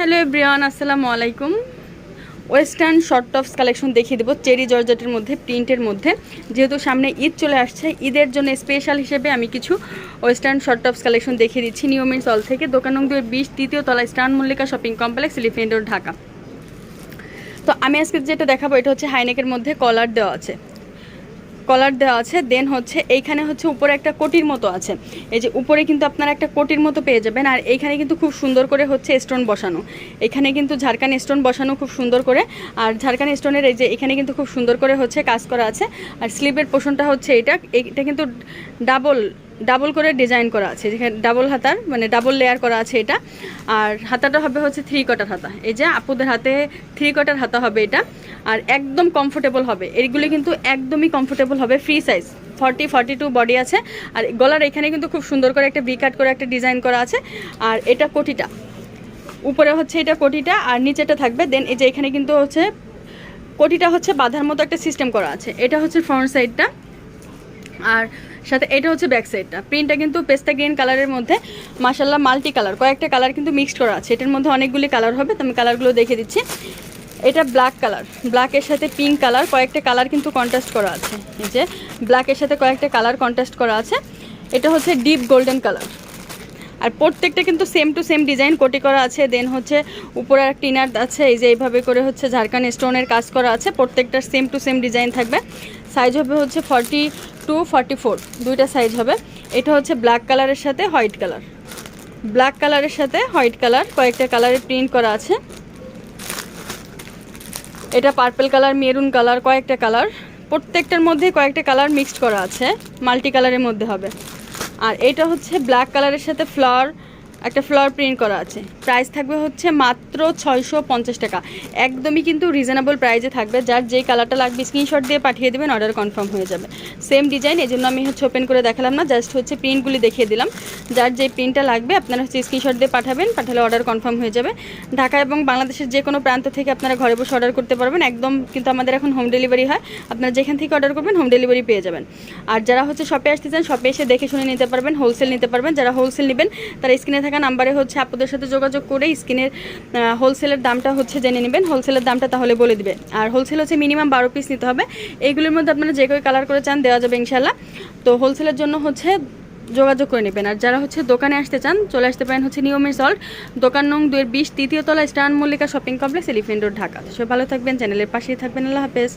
Hello everyone, আসসালামু আলাইকুম। Western short tops collection দেখিয়ে দেবো চেরি জর্জেটের মধ্যে, প্রিন্টের মধ্যে। যেহেতু সামনে ঈদ চলে আসছে, ঈদের জন্য স্পেশাল হিসেবে আমি কিছু ওয়েস্টার্ন শর্ট টপস কালেকশন দেখিয়ে দিচ্ছি। নিয়মের তল থেকে দোকান নং দুয়ের বিশ, তৃতীয় তলা স্টান Mallika shopping complex elephant Dhaka. তো আমি আজকে যেটা দেখাবো, এটা হচ্ছে হাইনেকের মধ্যে কলার দেওয়া আছে। কলার দেওয়া আছে দেন হচ্ছে এইখানে হচ্ছে উপরে একটা কোটির মতো আছে। এই যে উপরে কিন্তু আপনারা একটা কোটির মতো পেয়ে যাবেন, আর এইখানে কিন্তু খুব সুন্দর করে হচ্ছে স্টোন বসানো। এখানে কিন্তু ঝাড়খান স্টোন বসানো খুব সুন্দর করে, আর ঝাড়খান স্টোনের এই যে এখানে কিন্তু খুব সুন্দর করে হচ্ছে কাজ করা আছে। আর স্লিপের পোষণটা হচ্ছে এটা এটা কিন্তু ডাবল ডাবল করে ডিজাইন করা আছে। যেখানে ডাবল হাতার মানে ডাবল লেয়ার করা আছে এটা। আর হাতাটা হবে হচ্ছে থ্রি কটার হাতা। এই যে আপুদের হাতে থ্রি কটার হাতা হবে এটা। আর একদম কমফোর্টেবল হবে। এইগুলি কিন্তু একদমই কমফোর্টেবল হবে free size forty forty two body আছে। আর গলার এখানে কিন্তু খুব সুন্দর করে একটা বিকাট করে একটা ডিজাইন করা আছে। আর এটা কোটিটা। উপরে হচ্ছে এটা কোটিটা আর নিচেটা থাকবে। দেন এই যে এখানে কিন্তু হচ্ছে কোটিটা হচ্ছে বাঁধার মতো একটা সিস্টেম করা আছে। এটা হচ্ছে ফ্রন্ট সাইডটা আর সাথে এটা হচ্ছে ব্যাক সাইডটা প্রিন্টটা কিন্তু পেস্তা গ্রিন কালারের মধ্যে মাসাল্লাহ মাল্টি কালার কয়েকটা কালার কিন্তু মিক্সড করা আছে। এটার মধ্যে অনেকগুলি কালার হবে, তো আমি কালারগুলো দেখে দিচ্ছি। এটা ব্ল্যাক কালার ব্ল্যাকের সাথে পিঙ্ক কালার কয়েকটা কালার কিন্তু কন্ট্রাস্ট করা আছে। এই যে ব্ল্যাকের সাথে কয়েকটা কালার কন্ট্রাস্ট করা আছে। এটা হচ্ছে ডিপ গোল্ডেন কালার আর প্রত্যেকটা কিন্তু সেম টু সেম ডিজাইন কোটি করা আছে। দেন হচ্ছে উপরে একটা ইনার আছে, এই যে এইভাবে করে হচ্ছে ঝাড়খান স্টোনের কাজ করা আছে। প্রত্যেকটার সেম টু সেম ডিজাইন থাকবে। সাইজ হবে হচ্ছে ফর্টি টু ফর্টি ফোর দুইটা সাইজ হবে। এটা হচ্ছে ব্ল্যাক কালারের সাথে হোয়াইট কালার ব্ল্যাক কালারের সাথে হোয়াইট কালার কয়েকটা কালারের প্রিন্ট করা আছে। এটা পার্পল কালার মেরুন কালার কয়েকটা কালার প্রত্যেকটার মধ্যে কয়েকটা কালার মিক্সড করা আছে। মাল্টি কালারের মধ্যে হবে। আর এটা হচ্ছে ব্ল্যাক কালারের সাথে ফ্লাওয়ার একটা ফ্লাওয়ার প্রিন্ট করা আছে। প্রাইস থাকবে হচ্ছে মাত্র ছয়শো পঞ্চাশ টাকা। একদমই কিন্তু রিজনেবল প্রাইসে থাকবে। যার যেই কালারটা লাগবে স্ক্রিনশট দিয়ে পাঠিয়ে দেবেন অর্ডার কনফার্ম হয়ে যাবে। সেম ডিজাইন এই জন্য আমি হচ্ছে ওপেন করে দেখালাম না জাস্ট হচ্ছে প্রিন্টগুলি দেখিয়ে দিলাম। যার যে প্রিন্টটা লাগবে, আপনারা হচ্ছে স্ক্রিনশট দিয়ে পাঠাবেন, পাঠালে অর্ডার কনফার্ম হয়ে যাবে। ঢাকা এবং বাংলাদেশের যে কোনো প্রান্ত থেকে আপনারা ঘরে বসে অর্ডার করতে পারবেন। একদম কিন্তু আমাদের এখন হোম ডেলিভারি হয়। আপনারা যেখান থেকে অর্ডার করবেন হোম ডেলিভারি পেয়ে যাবেন। আর যারা হচ্ছে শপে আসতে চান শপে এসে দেখে শুনে নিতে পারবেন হোলসেল নিতে পারবেন। যারা হোলসেল নেবেন, তারা স্ক্রিনে থাকা নাম্বারে হচ্ছে আপনাদের সাথে যোগাযোগ করে স্ক্রিনের হোলসেলের দামটা হচ্ছে জেনে নেবেন। হোলসেলের দামটা তাহলে বলে দিবে। আর হোলসেল হচ্ছে মিনিমাম বারো পিস নিতে হবে। এইগুলোর মধ্যে আপনারা যে কেউ কালার করে চান দেওয়া যাবে ইনশাল্লাহ তো হোলসেলের জন্য হচ্ছে যোগাযোগ করে নেবেন। আর যারা হচ্ছে দোকানে আসতে চান, চলে আসতে পারেন হচ্ছে নিয়মের সল্ট দোকান নং দুয়ের বিশ, তৃতীয় তলা স্টান Mallika shopping complex Elephant Road, Dhaka. সবাই ভালো থাকবেন, চ্যানেলের পাশেই থাকবেন। আল্লাহ হাফেজ।